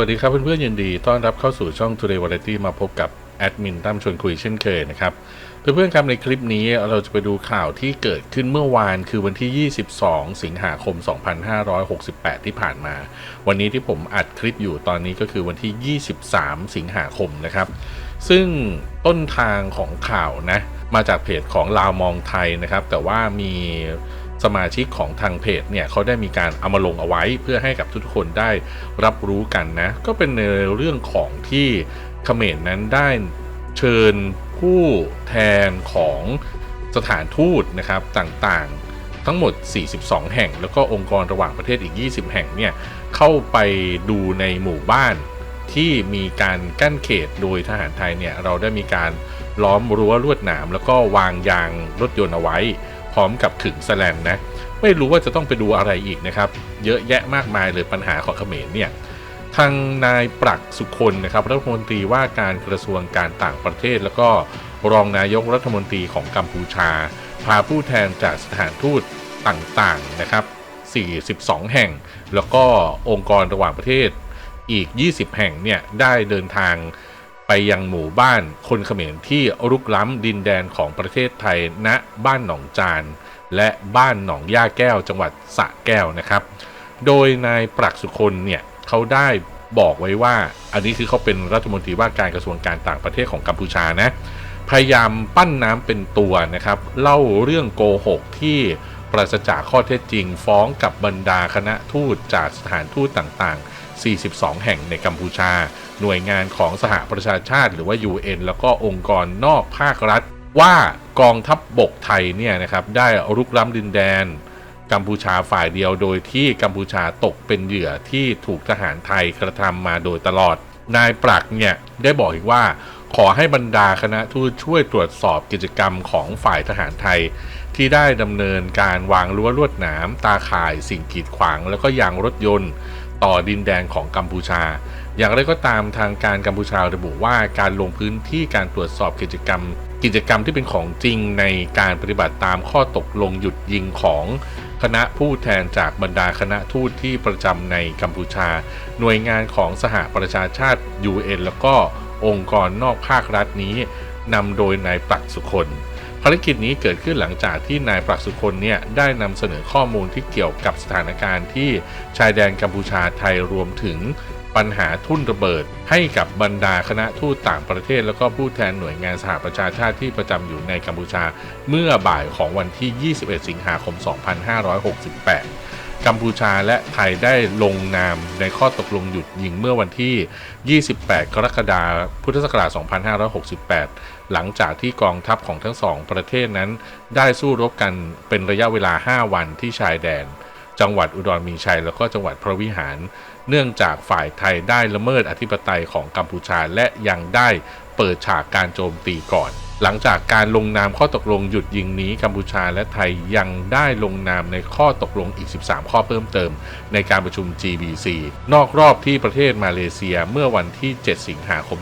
วัสดีครับเพื่อนๆยินดีต้อนรับเข้าสู่ช่อง Today Variety มาพบกับแอดมินตั้มชวนคุยเช่นเคยนะครับ เพื่อนๆครับในคลิปนี้เราจะไปดูข่าวที่เกิดขึ้นเมื่อวานคือวันที่ 22 สิงหาคม 2568 ที่ผ่านมา วันนี้ที่ผมอัดคลิปอยู่ตอนนี้ก็คือวันที่ 23 สิงหาคมนะครับ ซึ่งต้นทางของข่าวนะมาจากเพจของลาวมองไทยนะครับ แต่ว่ามี สมาชิกของทางเพจเนี่ยเขาได้มีการเอามาลงเอาไว้เพื่อให้กับทุกคนได้รับรู้กันนะ ก็เป็นในเรื่องของที่เขมรนั้นได้เชิญผู้แทนของสถานทูตนะครับต่างๆ ทั้งหมด 42 แห่ง แล้วก็องค์กรระหว่างประเทศอีก 20 แห่งเนี่ยเข้าไปดูในหมู่บ้านที่มีการกั้นเขตโดยทหารไทยเนี่ยเราได้มีการล้อมรั้วลวดหนาม แล้วก็วางยางรถยนต์เอาไว้ ร้อมกับขึงแสลนนะ ไม่รู้ว่าจะต้องไปดูอะไรอีกนะครับ เยอะแยะมากมายเลยปัญหาของเขมรเนี่ยทางนายปรักสุคนนะครับรัฐมนตรีว่าการกระทรวงการต่างประเทศ แล้วก็รองนายกรัฐมนตรีของกัมพูชา พาผู้แทนจากสถานทูตต่างๆนะครับ 42 แห่ง แล้วก็องค์กรระหว่างประเทศอีก 20 แห่งเนี่ยได้เดินทาง ไปยังหมู่บ้านคนเขมรที่รุกล้ำดินแดนของประเทศไทยณบ้านหนองจาน และบ้านหนองย่าแก้วจังหวัดสระแก้วนะครับ โดยนายปรักสุคนเนี่ยเขาได้บอกไว้ว่า อันนี้คือเขาเป็นรัฐมนตรีว่าการกระทรวงการต่างประเทศของกัมพูชานะพยายามปั้นน้ำเป็นตัวนะครับ เล่าเรื่องโกหกที่ปราศจากข้อเท็จจริง ฟ้องกับบรรดาคณะทูตจากสถานทูตต่างๆ 42 แห่งในกัมพูชา หน่วยงานของสหประชาชาติ หรือว่า UN แล้วก็องค์กรนอกภาครัฐ ว่ากองทัพบบกไทยเนี่ยนะครับได้รุกล้ำดินแดนกัมพูชาฝ่ายเดียวโดยที่กัมพูชาตกเป็นเหยื่อที่ถูกทหารไทยกระทำมาโดยตลอด นายปรักเนี่ยได้บอกอีกว่า ขอให้บรรดาคณะทูตช่วยตรวจสอบกิจกรรมของฝ่ายทหารไทย ที่ได้ดำเนินการวางรั้วลวดหนาม ตาข่ายสิ่งกีดขวาง แล้วก็ยางรถยนต์ ต่อดินแดนของกัมพูชา อย่างไรก็ตามทางการกัมพูชาระบุว่าการลงพื้นที่การตรวจสอบกิจกรรม กิจกรรมที่เป็นของจริงในการปฏิบัติตามข้อตกลงหยุดยิงของคณะผู้แทนจากบรรดาคณะทูตที่ประจำในกัมพูชา หน่วยงานของสหประชาชาติ UN แล้วก็องค์กรนอกภาครัฐนี้นำโดยนายปรักสุคนารกิจนี้เกิดขึ้นหลังจากที่นายปรักสุคนเนี่ยได้นำเสนอข้อมูลที่เกี่ยวกับสถานการณ์ที่ชายแดนกัมพูชาไทยรวมถึงปัญหาทุ่นระเบิด ให้กับบรรดาคณะทูตต่างประเทศ แล้วก็ผู้แทนหน่วยงานสหประชาชาติที่ประจำอยู่ในกัมพูชา เมื่อบ่ายของวันที่ 21 สิงหาคม 2568 กัมพูชาและไทยได้ลงนามในข้อตกลงหยุดยิงเมื่อวันที่ 28 กรกฎาคม พุทธศักราช 2568 หลังจากที่กองทัพของทั้งสองประเทศนั้น ได้สู้รบกันเป็นระยะเวลา 5 วันที่ชายแดน จังหวัดอุดรมีชัยแล้วก็จังหวัดพระวิหาร เนื่องจากฝ่ายไทยได้ละเมิดอธิปไตยของกัมพูชาและยังได้เปิดฉากการโจมตีก่อน หลังจากการลงนามข้อตกลงหยุดยิงนี้กัมพูชาและไทยยังได้ลงนามในข้อตกลงอีก 13 ข้อเพิ่มเติม ในการประชุม GBC นอกรอบที่ประเทศมาเลเซียเมื่อวันที่ 7 สิงหาคม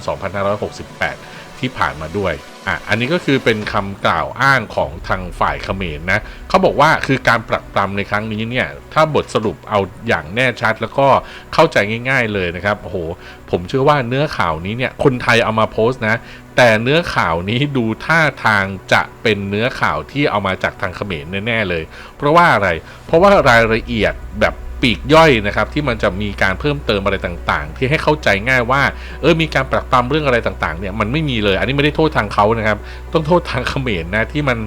2568 ที่ผ่านมาด้วยอะอันนี้ก็คือเป็นคำกล่าวอ้างของทางฝ่ายเขมรนะเขาบอกว่าคือการปรักปรำในครั้งนี้เนี่ยถ้าบทสรุปเอาอย่างแน่ชัดแล้วก็เข้าใจง่าย ๆเลยนะครับโอ้โหผมเชื่อว่าเนื้อข่าวนี้เนี่ยคนไทยเอามาโพสต์นะแต่เนื้อข่าวนี้ดูท่าทางจะเป็นเนื้อข่าวที่เอามาจากทางเขมรแน่ๆเลย เพราะว่าอะไร เพราะว่ารายละเอียดแบบ ปีกย่อยนะครับที่มันจะมีการเพิ่มเติมอะไรต่างๆ ที่ให้เข้าใจง่ายว่าเออมีการปรักปรำเรื่องอะไรต่างๆเนี่ยมันไม่มีเลย อันนี้ไม่ได้โทษทางเขานะครับต้องโทษทางเขมรนะที่มัน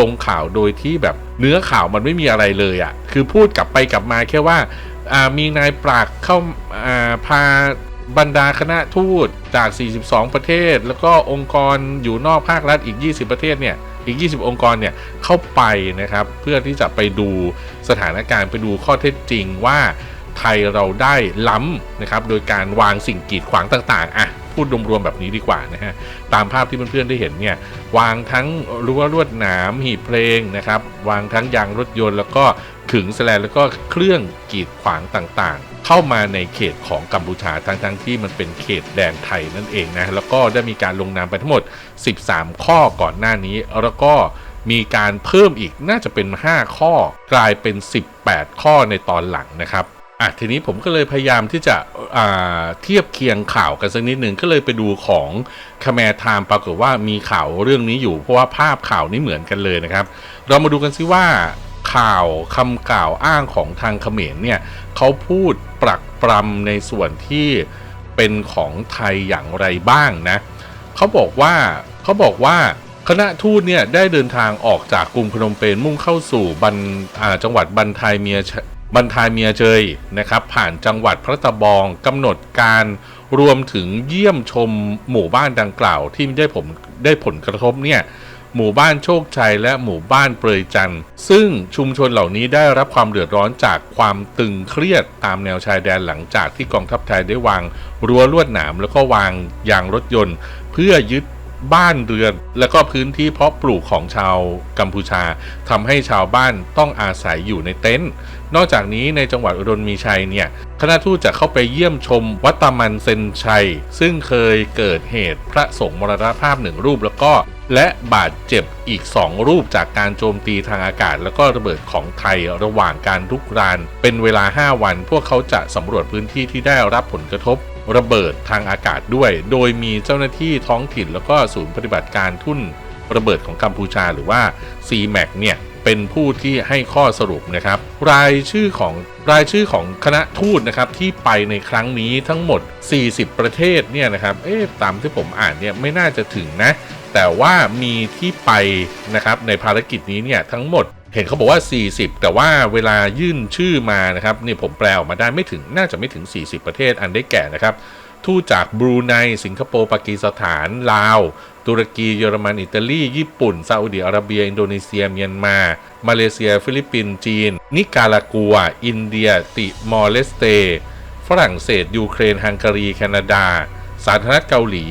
ลงข่าวโดยที่แบบเนื้อข่าวมันไม่มีอะไรเลยอะ่ะคือพูดกลับไปกลับมาแค่ว่าอ่ามีนายปรักเข้าอ่าพาบรรดาคณะทูตจาก 42 ประเทศ แล้วก็องค์กรอยู่นอกภาครัฐอีก 20 ประเทศเนี่ย อีก 20 องค์กรเนี่ยเข้าไปนะครับ เพื่อที่จะไปดูสถานการณ์ไปดูข้อเท็จจริงว่าไทยเราได้ล้ำนะครับ โดยการวางสิ่งกีดขวางต่างๆ อะ พูดรวมๆแบบนี้ดีกว่านะฮะ ตามภาพที่เพื่อนๆได้เห็นเนี่ย วางทั้งรั้วลวดหนามหีบเพลงนะครับ วางทั้งยางรถยนต์แล้วก็ ขึงแสลนแล้วก็เครื่องกีดขวางต่างๆ เข้ามาในเขตของกัมพูชาทั้งๆที่มันเป็นเขตแดนไทยนั่นเองนะแล้วก็ได้มีการลงนามไปทั้งหมด 13 ข้อก่อนหน้านี้ แล้วก็มีการเพิ่มอีกน่าจะเป็น 5 ข้อกลายเป็น 18 ข้อในตอนหลังนะครับอะทีนี้ผมก็เลยพยายามที่จะอ่าเทียบเคียงข่าวกันสักนิดหนึ่งก็เลยไปดูของคแมร์ไทม์ปรากฏว่ามีข่าวเรื่องนี้อยู่เพราะว่าภาพข่าวนี้เหมือนกันเลยนะครับ เรามาดูกันซิว่า ข่าวคำกล่าวอ้างของทางเขมรเนี่ยเขาพูดปรักปรำในส่วนที่เป็นของไทยอย่างไรบ้างนะเขาบอกว่าเขาบอกว่าคณะทูตเนี่ยได้เดินทางออกจากกรุงพนมเปญมุ่งเข้าสู่บันจังหวัดบันทายเมียบรรทายเมียเจยนะครับ ผ่านจังหวัดพระตะบองกำหนดการรวมถึงเยี่ยมชมหมู่บ้านดังกล่าวที่ได้ผมได้ผลกระทบเนี่ย หมู่บ้านโชคชัยและหมู่บ้านเปรยจันทร์ซึ่งชุมชนเหล่านี้ได้รับความเดือดร้อนจากความตึงเครียดตามแนวชายแดนหลังจากที่กองทัพไทยได้วางรั้วลวดหนามแล้วก็วางยางรถยนต์ เพื่อยึดบ้านเรือน และก็พื้นที่เพาะปลูกของชาวกัมพูชาทำให้ชาวบ้านต้องอาศัยอยู่ในเต็นท์นอกจากนี้ในจังหวัดอุดรมีชัยเนี่ยคณะทูตจะเข้าไปเยี่ยมชมวัดตามันเซนชัย ซึ่งเคยเกิดเหตุพระสงฆ์มรณภาพหนึ่งรูปแล้วก็ และบาดเจ็บอีก 2 รูปจากการโจมตีทางอากาศ แล้วก็ระเบิดของไทยระหว่างการรุกราน เป็นเวลา 5 วัน พวกเขาจะสำรวจพื้นที่ที่ได้รับผลกระทบ ระเบิดทางอากาศด้วย โดยมีเจ้าหน้าที่ท้องถิ่น แล้วก็ศูนย์ปฏิบัติการทุ่นระเบิดของกัมพูชาหรือว่า CMAC เนี่ยเป็นผู้ที่ให้ข้อสรุปนะครับ รายชื่อของรายชื่อของคณะทูตนะครับที่ไปในครั้งนี้ทั้งหมด 40 ประเทศเนี่ยนะครับเอ๊ะตามที่ผมอ่านเนี่ยไม่น่าจะถึงนะ แต่ว่ามีที่ไปนะครับในภารกิจนี้เนี่ยทั้งหมดเห็นเขาบอกว่า 40 แต่ว่าเวลายื่นชื่อมานะครับนี่ผมแปลออกมาได้ไม่ถึงน่าจะไม่ถึง 40 ประเทศอันได้แก่นะครับทูตจากบรูไนสิงคโปร์ปากีสถาน ลาว ตุรกี เยอรมัน อิตาลี ญี่ปุ่นซาอุดิอาระเบีย อินโดนีเซีย เมียนมา มาเลเซีย ฟิลิปปินส์ จีน นิการากัว อินเดีย ติมอร์เลสเต ฝรั่งเศส ยูเครน ฮังการี แคนาดา สาธารณรัฐเกาหลี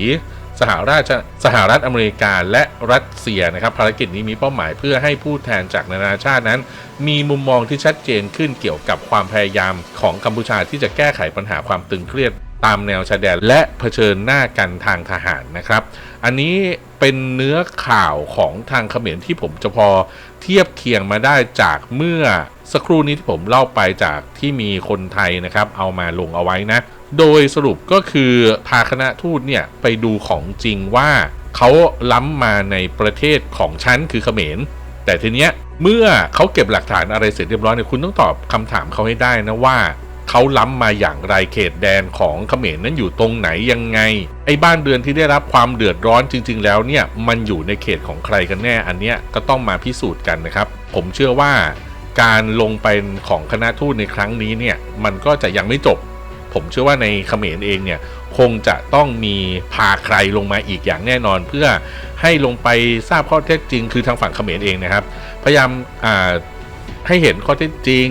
สหราชสหรัฐอเมริกาและรัสเซียนะครับภารกิจนี้มีเป้าหมายเพื่อให้ผู้แทนจากนานาชาตินั้น มีมุมมองที่ชัดเจนขึ้นเกี่ยวกับความพยายามของกัมพูชาที่จะแก้ไขปัญหาความตึงเครียดตามแนวชายแดนและเผชิญหน้ากันทางทหารนะครับ อันนี้เป็นเนื้อข่าวของทางเขมรที่ผมจะพอเทียบเคียงมาได้จากเมื่อสักครู่นี้ที่ผมเล่าไปจากที่มีคนไทยนะครับ เอามาลงเอาไว้นะ โดยสรุปก็คือพาคณะทูตเนี่ยไปดูของจริงว่าเขาล้ำมาในประเทศของฉันคือเขมร แต่ทีเนี้ยเมื่อเขาเก็บหลักฐานอะไรเสร็จเรียบร้อยเนี่ยคุณต้องตอบคำถามเขาให้ได้นะว่าเขาล้ำมาอย่างไรเขตแดนของเขมรนั้นอยู่ตรงไหนยังไง ไอ้บ้านเรือนที่ได้รับความเดือดร้อนจริง ๆ แล้วเนี่ยมันอยู่ในเขตของใครกันแน่อันเนี้ยก็ต้องมาพิสูจน์กันนะครับ ผมเชื่อว่าการลงไปของคณะทูตในครั้งนี้เนี่ยมันก็จะยังไม่จบ ผมเชื่อว่าในเขมรเองเนี่ยคงจะต้องมีพาใครลงมาอีกอย่างแน่นอน เพื่อให้ลงไปทราบข้อเท็จจริง คือทางฝั่งเขมรเองนะครับ พยายามให้เห็นข้อเท็จจริง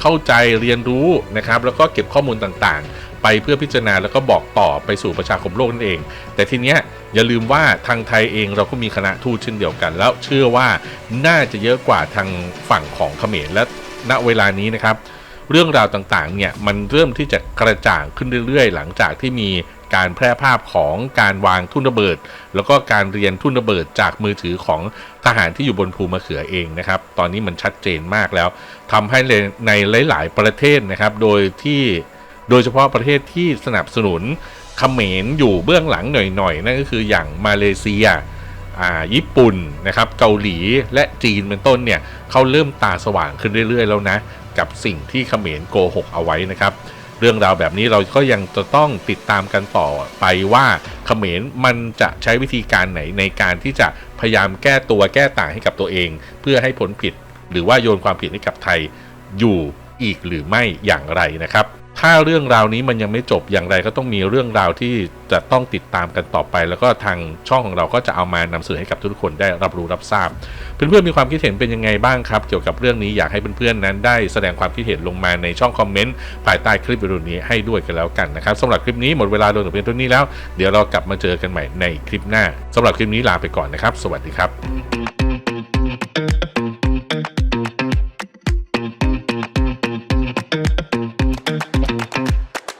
เข้าใจเรียนรู้นะครับ แล้วก็เก็บข้อมูลต่างๆ ไปเพื่อพิจารณาแล้วก็บอกต่อไปสู่ประชาคมโลกนั่นเอง แต่ทีเนี้ยอย่าลืมว่าทางไทยเองเราก็มีคณะทูตเช่นเดียวกัน แล้วเชื่อว่าน่าจะเยอะกว่าทางฝั่งของเขมรและณเวลานี้นะครับ เรื่องราวต่างๆเนี่ยมันเริ่มที่จะกระจ่างขึ้นเรื่อยๆ หลังจากที่มีการแพร่ภาพของการวางทุ่นระเบิด แล้วก็การเรียนทุ่นระเบิดจากมือถือของทหารที่อยู่บนภูมะเขือเองนะครับ ตอนนี้มันชัดเจนมากแล้วทำให้ในหลาย ๆ ประเทศนะครับ โดยที่โดยเฉพาะประเทศที่สนับสนุนเขมรอยู่เบื้องหลังหน่อยๆ นั่นก็คืออย่างมาเลเซียอ่าญี่ปุ่นนะครับเกาหลีและจีนเป็นต้นเนี่ยเขาเริ่มตาสว่างขึ้นเรื่อยๆ แล้วนะ กับสิ่งที่เขมรโกหกเอาไว้นะครับ เรื่องราวแบบนี้เราก็ยังจะต้องติดตามกันต่อไปว่าเขมรมันจะใช้วิธีการไหนในการที่จะพยายามแก้ตัวแก้ต่างให้กับตัวเอง เพื่อให้ผลผิด หรือว่าโยนความผิดให้กับไทยอยู่อีกหรือไม่อย่างไรนะครับ ถ้าเรื่องราวนี้มันยังไม่จบอย่างไรก็ต้องมีเรื่องราวที่จะต้องติดตามกันต่อไป แล้วก็ทางช่องของเราก็จะเอามานำเสนอให้กับทุกคนได้รับรู้รับทราบ เพื่อนๆมีความคิดเห็นเป็นยังไงบ้างครับ เกี่ยวกับเรื่องนี้อยากให้เพื่อนๆนั้นได้แสดงความคิดเห็นลงมาในช่องคอมเมนต์ภายใต้คลิปวิดีโอนี้ให้ด้วยกันแล้วกันนะครับสำหรับคลิปนี้หมดเวลาลงแต่เพียงเท่านี้แล้ว เดี๋ยวเรากลับมาเจอกันใหม่ในคลิปหน้าสำหรับคลิปนี้ลาไปก่อนนะครับ สวัสดีครับ